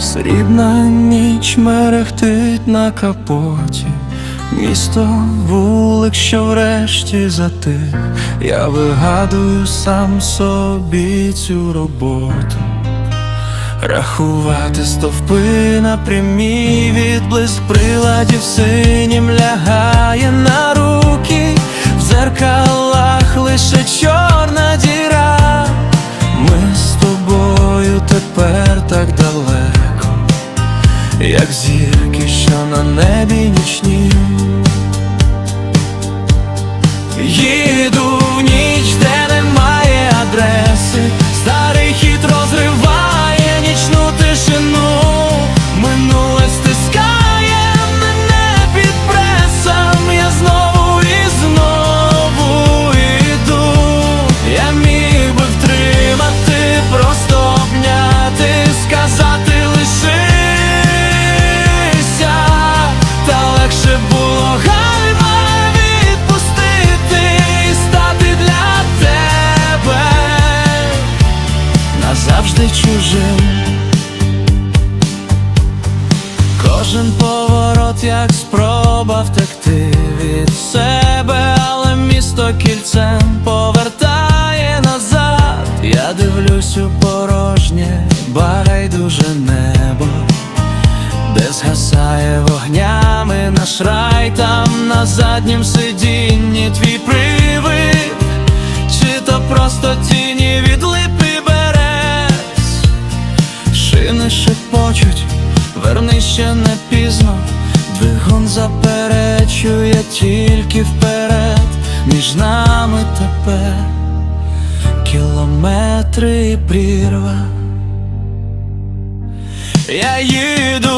Срібна ніч мерехтить на капоті, місто вулик, що врешті затих. Я вигадую сам собі цю роботу. Рахувати стовпи на прямій відблиск приладів синім лягає на руки, в зеркалах лише чорна діра. Ми з тобою тепер так далеко, як зірки, що на небі нічні. Їду чужим. Кожен поворот, як спроба втекти від себе, але місто кільцем повертає назад. Я дивлюсь у порожнє, байдуже небо, де згасає вогнями наш рай там на заднім сидінні твій привид, чи то просто тіні ще не пізно, двигун заперечує тільки вперед, між нами тепер кілометри прірва. Я їду